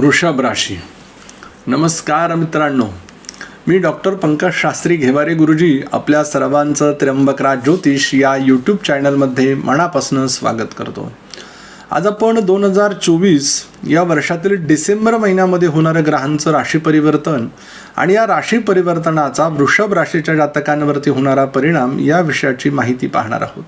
वृषभ राशी. नमस्कार मित्रांनो. मी डॉक्टर पंकज शास्त्री घेवारे गुरुजी आपल्या सर्वांचं त्र्यंबकराज ज्योतिष या यूट्यूब चॅनलमध्ये मनापासून स्वागत करतो. आज आपण दोन हजार चोवीस या वर्षातील डिसेंबर महिन्यामध्ये होणारं ग्रहांचं राशी परिवर्तन आणि या राशी परिवर्तनाचा वृषभ राशीच्या जातकांवरती होणारा परिणाम या विषयाची माहिती पाहणार आहोत.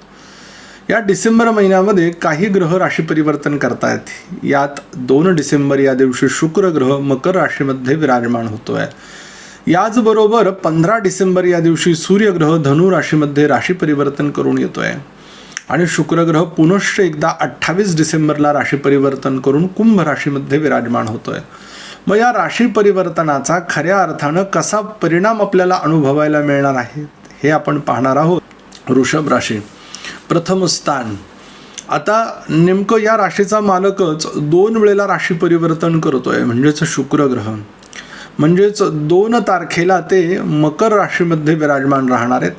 या डिसेंबर महिन्यामध्ये काही ग्रह राशी परिवर्तन करतायत. यात दोन डिसेंबर या दिवशी शुक्र ग्रह मकर राशीमध्ये विराजमान होतो आहे याचबरोबर पंधरा डिसेंबर या दिवशी सूर्यग्रह धनु राशीमध्ये राशी परिवर्तन करून येतो आहे आणि शुक्रग्रह पुनश्च एकदा अठ्ठावीस डिसेंबरला राशी परिवर्तन करून कुंभ राशीमध्ये विराजमान होतोय. मग या राशी परिवर्तनाचा खऱ्या अर्थानं कसा परिणाम आपल्याला अनुभवायला मिळणार आहे हे आपण पाहणार आहोत. वृषभ राशी. प्रथम स्थान. आता नेमकं या राशीचा मालकच दोन वेळेला राशी परिवर्तन करतोय म्हणजेच शुक्रग्रह म्हणजेच दोन तारखेला ते मकर राशीमध्ये विराजमान राहणार आहेत.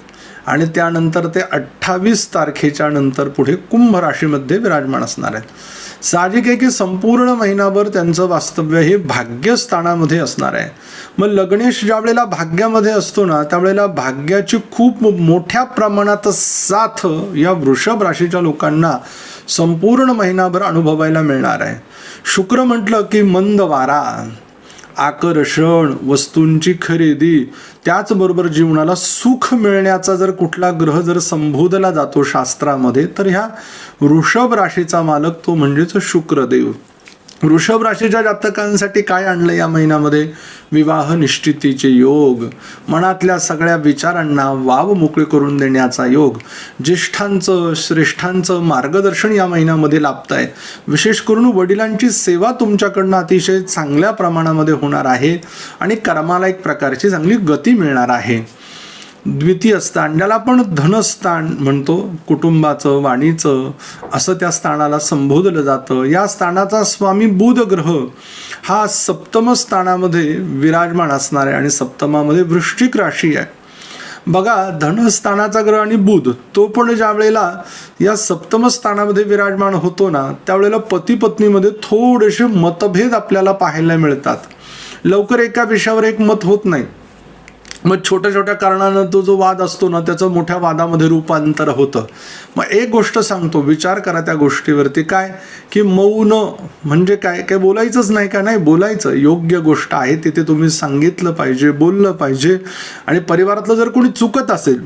आणि त्यानंतर ते अठ्ठावीस तारखेच्या नंतर पुढे कुंभ राशीमध्ये विराजमान असणार आहेत. साहजिक आहे की संपूर्ण महिनाभर त्यांचं वास्तव्य हे भाग्यस्थानामध्ये असणार आहे. मग लग्नेश ज्या वेळेला भाग्यामध्ये असतो ना त्यावेळेला भाग्याची खूप मोठ्या प्रमाणात साथ या वृषभ राशीच्या लोकांना संपूर्ण महिनाभर अनुभवायला मिळणार आहे. शुक्र म्हटलं की मंद वारा. आकर्षण वस्तूंची खरेदी त्याचबरोबर जीवनाला सुख मिळण्याचा जर कुठला ग्रह जर संबोधला जातो शास्त्रामध्ये तर ह्या वृषभ राशीचा मालक तो म्हणजेच शुक्रदेव. वृषभ राशीच्या जातकांसाठी काय आणलं या महिन्यामध्ये? विवाह निश्चितीचे योग. मनातल्या सगळ्या विचारांना वाव मोकळे करून देण्याचा योग. ज्येष्ठांचं श्रेष्ठांचं मार्गदर्शन या महिन्यामध्ये लाभत आहे विशेष करून वडिलांची सेवा तुमच्याकडनं अतिशय चांगल्या प्रमाणामध्ये होणार आहे आणि कर्माला एक प्रकारची चांगली गती मिळणार आहे. द्वितीय स्थान ज्याला आपण धनस्थान म्हणतो कुटुंबाचं वाणीचं असं त्या स्थानाला संबोधलं जातं. या स्थानाचा स्वामी बुध ग्रह हा सप्तम स्थानामध्ये विराजमान असणार आहे आणि सप्तमामध्ये वृश्चिक राशी आहे. बघा धनस्थानाचा ग्रह आणि बुध तो पण ज्या वेळेला या सप्तम स्थानामध्ये विराजमान होतो ना त्यावेळेला पती पत्नीमध्ये थोडेसे मतभेद आपल्याला पाहायला मिळतात. लवकर एका विषयावर एक मत होत नाही. मग छोट्या छोट्या कारणानं तो जो वाद असतो ना त्याचं मोठ्या वादामध्ये रूपांतर होतं. मग एक गोष्ट सांगतो विचार करा त्या गोष्टीवरती. काय? की मौन म्हणजे काय? काय बोलायचंच नाही का? नाही बोलायचं. योग्य गोष्ट आहे तिथे तुम्ही सांगितलं पाहिजे बोललं पाहिजे. आणि परिवारातलं जर कोणी चुकत असेल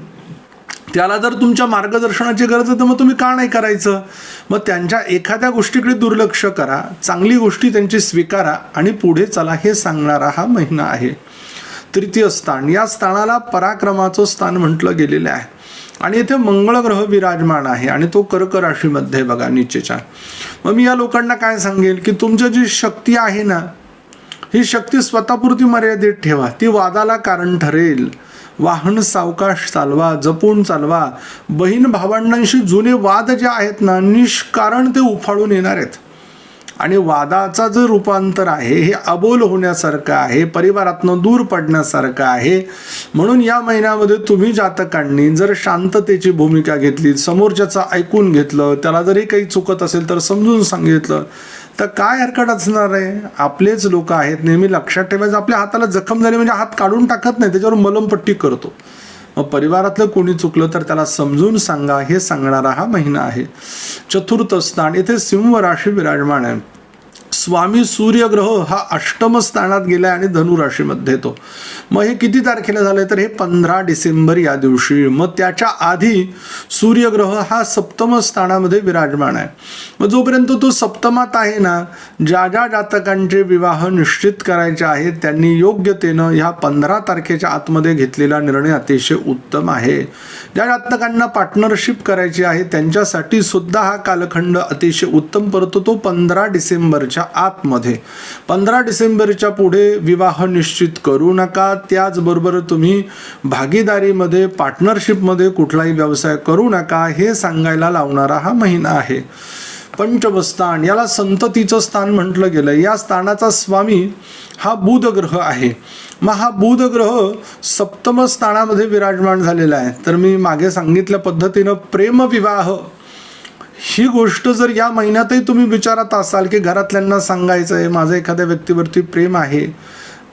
त्याला जर तुमच्या मार्गदर्शनाची गरज आहे तर मग तुम्ही का नाही करायचं? मग त्यांच्या एखाद्या गोष्टीकडे दुर्लक्ष करा चांगली गोष्टी त्यांची स्वीकारा आणि पुढे चला हे सांगणारा हा महिना आहे. तृतीय स्थान. या स्थानाला पराक्रमाचं स्थान म्हटलं गेलेलं आहे. आणि इथे मंगळ ग्रह विराजमान आहे आणि तो कर्क राशीमध्ये बघा निचेच्या. मग मी या लोकांना काय सांगेल की तुमची जी शक्ती आहे ना ही शक्ती स्वतःपुरती मर्यादित ठेवा. ती वादाला कारण ठरेल. वाहन सावकाश चालवा जपून चालवा. बहीण भावंडांशी जुने वाद जे आहेत ना निष्कारण ते उफाळून येणार आहेत. आणि वादाचा जे रूपांतर आहे हे अबोल होण्यासारखं आहे परिवारातनं दूर पडण्यासारखं आहे. म्हणून या महिन्यामध्ये तुम्ही जातकांनी जर शांततेची भूमिका घेतली समोरच्याचं ऐकून घेतलं त्याला जरी काही चुकत असेल तर समजून सांगितलं तर काय हरकत असणार आहे? आपलेच लोक आहेत नेहमी लक्षात ठेवायचं आपल्या हाताला जखम झाली म्हणजे हात काढून टाकत नाही त्याच्यावर मलमपट्टी करतो. मग परिवारातलं कोणी चुकलं तर त्याला समजून सांगा हे सांगणारा हा महिना आहे. चतुर्थ स्थान इथे सिंह राशी विराजमान आहे. स्वामी सूर्यग्रह हा अष्टम स्थानात गेलाय आणि धनुराशीमध्ये येतो. तो मग हे किती तारखेला झालंय? तर हे पंधरा डिसेंबर या दिवशी. मग त्याच्या आधी सूर्यग्रह हा सप्तम स्थानामध्ये विराजमान आहे. मग जोपर्यंत तो सप्तमात आहे ना ज्या ज्या जातकांचे विवाह निश्चित करायचे आहेत त्यांनी योग्यतेनं ह्या पंधरा तारखेच्या आतमध्ये घेतलेला निर्णय अतिशय उत्तम आहे. ज्या जातकांना पार्टनरशिप करायची आहे त्यांच्यासाठी सुद्धा हा कालखंड अतिशय उत्तम परतो तो पंधरा डिसेंबरच्या आतमध्ये. पंधरा डिसेंबरच्या पुढे विवाह निश्चित करू नका. त्याचबरोबर तुम्ही भागीदारीमध्ये पार्टनरशिपमध्ये कुठलाही व्यवसाय करू नका हे सांगायला लावणारा हा महिना आहे. पंचमस्थान याला संततीचं स्थान म्हटलं गेलं या स्थानाचा स्वामी हा बुध ग्रह आहे. मग हा बुध ग्रह सप्तम स्थानामध्ये विराजमान झालेला आहे. तर मी मागे सांगितल्या पद्धतीनं प्रेमविवाह ही गोष्ट जर या महिन्यातही तुम्ही विचारात असाल की घरातल्यांना सांगायचं आहे माझं एखाद्या व्यक्तीवरती प्रेम आहे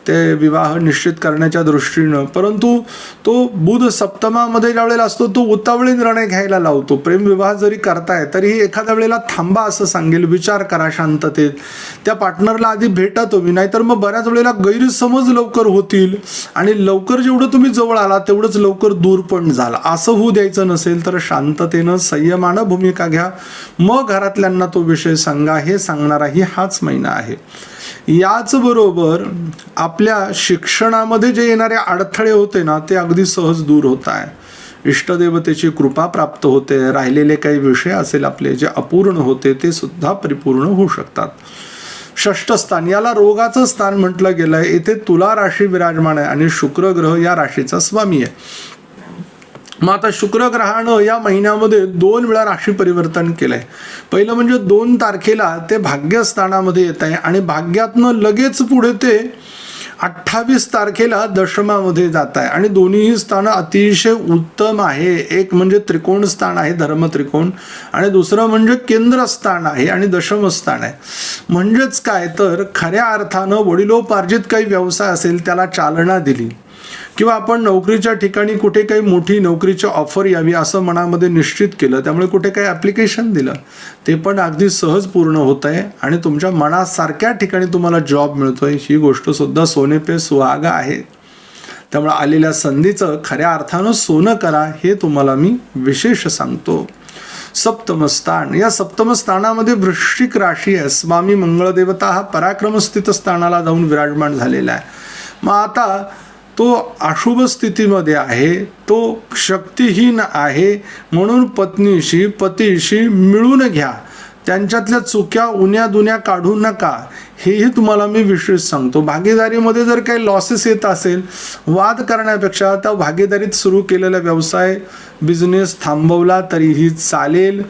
ते विवाह निश्चित करण्याच्या दृष्टीनं परंतु तो बुध सप्तमामध्ये ज्या वेळेला असतो तो उतावळी निर्णय घ्यायला लावतो. प्रेमविवाह जरी करताय तरीही एखाद्या वेळेला थांबा असं सांगेल विचार करा शांततेत. त्या पार्टनरला आधी भेटा तुम्ही नाहीतर मग बऱ्याच वेळेला गैरसमज लवकर होतील आणि लवकर जेवढं तुम्ही जवळ आला तेवढंच लवकर दूर पण झाला. असं होऊ द्यायचं नसेल तर शांततेनं संयमानं भूमिका घ्या. मग घरातल्यांना तो विषय सांगा हे सांगणाराही हाच महिना आहे. याचबरोबर आपल्या शिक्षणामध्ये जे येणारे अडथळे होते ना ते अगदी सहज दूर होत आहे. इष्टदेवतेची कृपा प्राप्त होते राहिलेले काही विषय असेल आपले जे अपूर्ण होते ते सुद्धा परिपूर्ण होऊ शकतात. षष्ठ स्थान याला रोगाचं स्थान म्हटलं गेलंय. येथे तुला राशी विराजमान आहे आणि शुक्र ग्रह या राशीचा स्वामी आहे. मग आता शुक्र ग्रहानं या महिन्यामध्ये दोन वेळा राशी परिवर्तन केलंय. पहिलं म्हणजे दोन तारखेला ते भाग्यस्थानामध्ये येत आहे आणि भाग्यातनं लगेच पुढे ते अठ्ठावीस तारखेला दशमामध्ये जात आहे. आणि दोन्हीही स्थानं अतिशय उत्तम आहे. एक म्हणजे त्रिकोण स्थान आहे धर्म त्रिकोण आणि दुसरं म्हणजे केंद्रस्थान आहे आणि दशम स्थान आहे. म्हणजेच काय? तर खऱ्या अर्थानं वडिलोपार्जित काही व्यवसाय असेल त्याला चालना दिली. किंवा आपण नोकरीच्या ठिकाणी कुठे काही मोठी नोकरीची ऑफर यावी असं मनामध्ये निश्चित केलं त्यामुळे कुठे काही ॲप्लिकेशन दिलं ते पण अगदी सहज पूर्ण होत आहे आणि तुमच्या मनासारख्या ठिकाणी तुम्हाला जॉब मिळतोय ही गोष्ट सुद्धा सोने पे सुहागा आहे. त्यामुळे आलेल्या संधीचं खऱ्या अर्थानं सोनं करा हे तुम्हाला मी विशेष सांगतो. सप्तम स्थान या सप्तमस्थानामध्ये वृश्चिक राशी आहे. स्वामी मंगळदेवता हा पराक्रम स्थित स्थानाला जाऊन विराजमान झालेला आहे. मग आता तो अशुभ स्थितीमध्ये आहे तो शक्तिहीन आहे म्हणून पत्नीशी पतीशी मिळून घ्या. त्यांच्यातल्या चुक्या उन्या दुन्या काढू नका. हेही तुम्हाला मी विशेष सांगतो. भागीदारीमध्ये जर काही लॉसेस येत असेल वाद करण्यापेक्षा त्या भागीदारीत सुरू केलेला व्यवसाय बिझनेस थांबवला तरीही चालेल.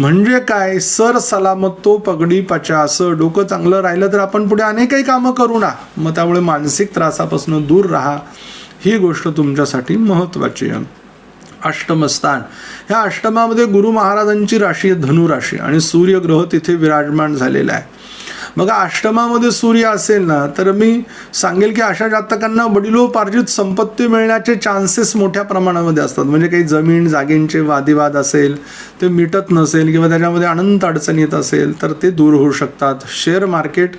म्हणजे काय? सर सलामत तो पगडी पचा असं डोकं चांगलं राहिलं तर आपण पुढे अनेकही कामं करू ना. मग त्यामुळे मानसिक त्रासापासून दूर राहा. ही गोष्ट तुमच्यासाठी महत्त्वाची आहे. अष्टमस्थान ह्या अष्टमामध्ये गुरु महाराजांची राशी आहे धनुराशी. आणि सूर्यग्रह तिथे विराजमान झालेला आहे. मग अष्टमामध्ये सूर्य असेल ना तर मी सांगेल की अशा जातकांना वडिलोपार्जित संपत्ती मिळण्याचे चान्सेस मोठ्या प्रमाणामध्ये असतात. म्हणजे काही जमीन जागेंचे वादिवाद असेल ते मिटत नसेल किंवा त्याच्यामध्ये अनंत अडचण येत असेल तर ते दूर होऊ शकतात. शेअर मार्केट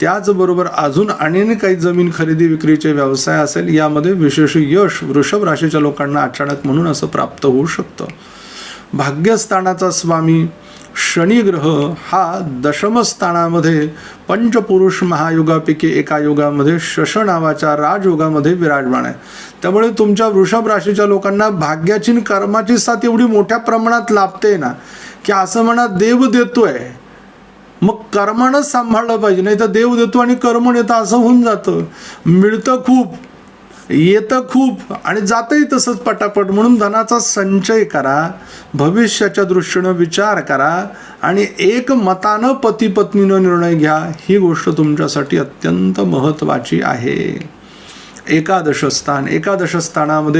त्याचबरोबर अजून अनेक काही जमीन खरेदी विक्रीचे व्यवसाय असेल यामध्ये विशेष यश वृषभ राशीच्या लोकांना अचानक म्हणून असं प्राप्त होऊ शकतं. भाग्यस्थानाचा स्वामी शनिग्रह हा दशमस्थानामध्ये पंचपुरुष महायुगापैकी एका युगामध्ये शश नावाच्या राजयोगामध्ये विराजमान आहे. त्यामुळे तुमच्या वृषभ राशीच्या लोकांना भाग्याची कर्माची साथ एवढी मोठ्या प्रमाणात लाभते ना की असं म्हणा देव देतोय. मग कर्मानंच सांभाळलं पाहिजे नाही तर देव देतो आणि कर्म येतं असं होऊन जातं. मिळतं खूप येतं खूप आणि जातंही तसंच पटापट. म्हणून धनाचा संचय करा भविष्याच्या दृष्टीनं विचार करा आणि एक मतानं पती पत्नीनं निर्णय घ्या. ही गोष्ट तुमच्यासाठी अत्यंत महत्त्वाची आहे. एकादश स्थान.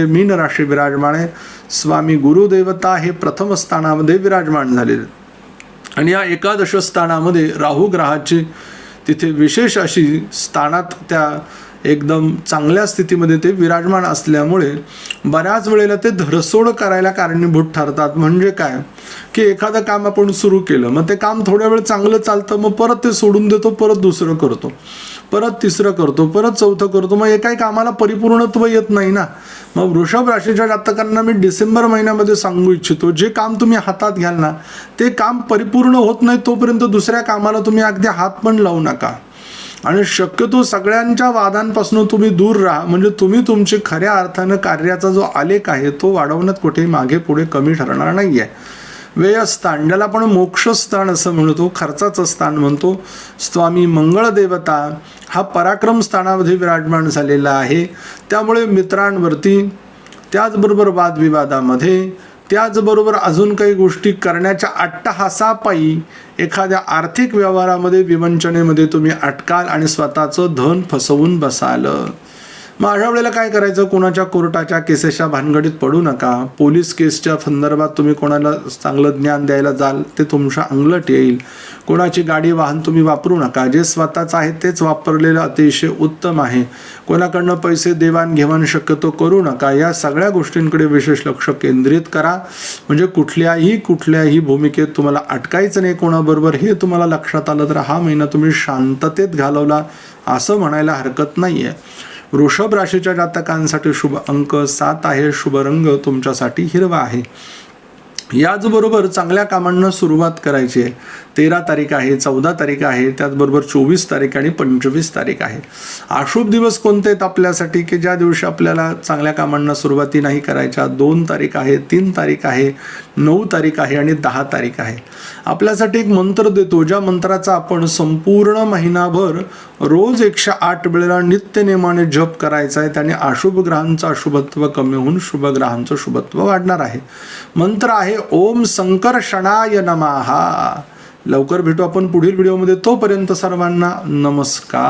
मीन राशी विराजमान आहे. स्वामी गुरुदेवता हे प्रथम स्थानामध्ये विराजमान झालेले आणि या एकादशस्थानामध्ये राहू ग्रहाची तिथे विशेष अशी स्थानात त्या एकदम चांगल्या स्थितीमध्ये ते विराजमान असल्यामुळे बऱ्याच वेळेला ते धरसोड करायला कारणीभूत ठरतात. म्हणजे काय? की एखादं काम आपण सुरू केलं मग ते काम थोड्या वेळ चांगलं चालतं मग परत ते सोडून देतो परत दुसरं करतो. परत तिसरं करतो परत चौथं करतो मग एकाही कामाला परिपूर्णत्व येत नाही ना? मग वृषभ राशीच्या जातकांना मी डिसेंबर महिन्यामध्ये सांगू इच्छितो जे काम तुम्ही हातात घ्याल ना ते काम परिपूर्ण होत नाही तोपर्यंत दुसऱ्या कामाला तुम्ही अगदी हात पण लावू नका. आणि शक्यतो सगळ्यांच्या वादांपासून तुम्ही दूर राहा. म्हणजे तुम्ही तुमचे खऱ्या अर्थानं कार्याचा जो आलेख आहे तो वाढवण्यात कुठेही मागे पुढे कमी ठरणार नाही आहे व्ययस्थान ज्याला आपण मोक्षस्थान असं म्हणतो खर्चाचं स्थान म्हणतो स्वामी मंगळदेवता हा पराक्रम स्थानामध्ये विराजमान झालेला आहे. त्यामुळे मित्रांवरती त्याचबरोबर वादविवादामध्ये त्याचबरोबर अजून काही गोष्टी करण्याच्या अट्टहासापायी एखाद्या आर्थिक व्यवहारामध्ये विवंचनेमध्ये तुम्ही अटकाल आणि स्वतःचं धन फसवून बसाल. मग अशा वेळेला काय करायचं? कोणाच्या कोर्टाच्या केसेसच्या भानगडीत पडू नका. पोलीस केसच्या संदर्भात तुम्ही कोणाला चांगलं ज्ञान द्यायला जाल ते तुमच्या अंगलट येईल. कोणाची गाडी वाहन तुम्ही वापरू नका. जे स्वतःचं आहे तेच वापरलेलं अतिशय उत्तम आहे. कोणाकडनं पैसे देवाणघेवाण शक्यतो करू नका. या सगळ्या गोष्टींकडे विशेष लक्ष केंद्रित करा. म्हणजे कुठल्याही कुठल्याही भूमिकेत तुम्हाला अटकायचं नाही कोणाबरोबर. हे तुम्हाला लक्षात आलं तर हा महिना तुम्ही शांततेत घालवला. असं म्हणायला हरकत नाही आहे वृषभ राशीच्या जातकांसाठी शुभ अंक सात आहे शुभ रंग तुमच्यासाठी हिरवा आहे. याचबरोबर चांगल्या कामांना सुरुवात करायची आहे. तेरा तारीख आहे चौदा तारीख आहे त्याचबरोबर चोवीस तारीख आणि पंचवीस तारीख आहे. अशुभ दिवस कोणते आहेत आपल्यासाठी? की ज्या दिवशी आपल्याला चांगल्या कामांना सुरुवाती नाही करायच्या दोन तारीख आहे तीन तारीख आहे नऊ तारीख आहे आणि दहा तारीख आहे. आपल्यासाठी एक मंत्र देतो ज्या मंत्राचा आपण संपूर्ण महिनाभर रोज एकशे आठ वेळेला नित्यनेमाने जप करायचा आहे त्याने अशुभ ग्रहांचं अशुभत्व कमी होऊन शुभ ग्रहांचं शुभत्व वाढणार आहे. मंत्र आहे ओम संकर्षणाय नमाहा लवकर भेटू आपण पुढील व्हिडिओमध्ये. तोपर्यंत सर्वांना नमस्कार.